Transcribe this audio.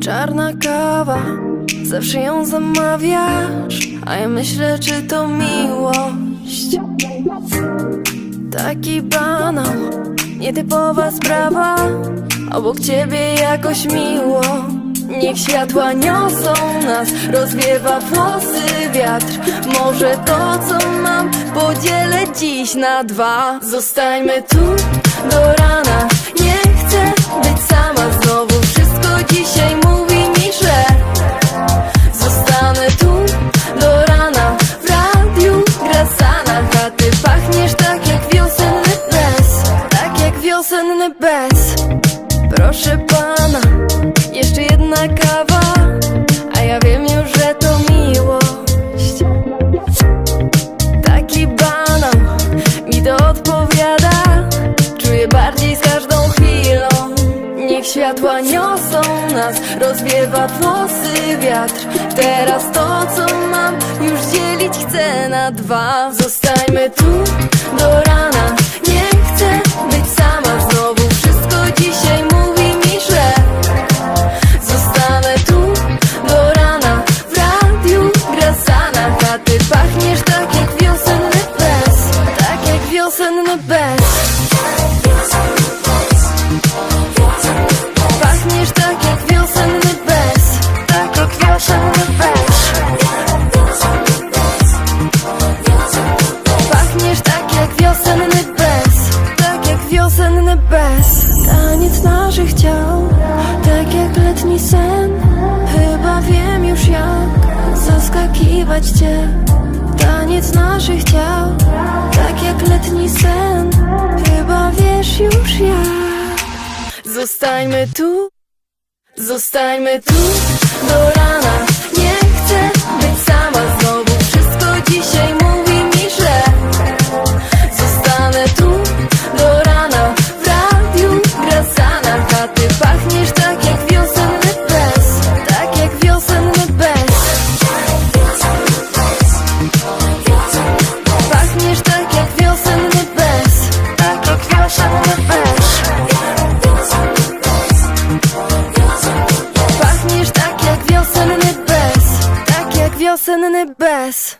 Czarna kawa, zawsze ją zamawiasz A ja myślę, czy to miłość? Taki banał, nietypowa sprawa Obok ciebie jakoś miło. Niech światła niosą nas Rozwiewa włosy wiatr. Może to co mam Podzielę dziś na dwa. Zostańmy tu do rana Nie Niech światła niosą nas Rozwiewa włosy wiatr. Teraz to co mam Już dzielić chcę na dwa. Zostańmy tu do rana. Nie chcę być sama. Znowu Wszystko dzisiaj mówi mi, że Zostanę tu do rana. W radiu gra Sanach A ty pachniesz tak jak wiosenny bez Tak jak wiosenny bez Taniec naszych ciał Tak jak letni sen Chyba wiem już jak Zaskakiwać cię. Taniec naszych ciał Tak jak letni sen Chyba wiesz już jak. Zostańmy tu Zostańmy tu do Pachniesz tak jak wiosenny bez, tak jak wiosenny bez.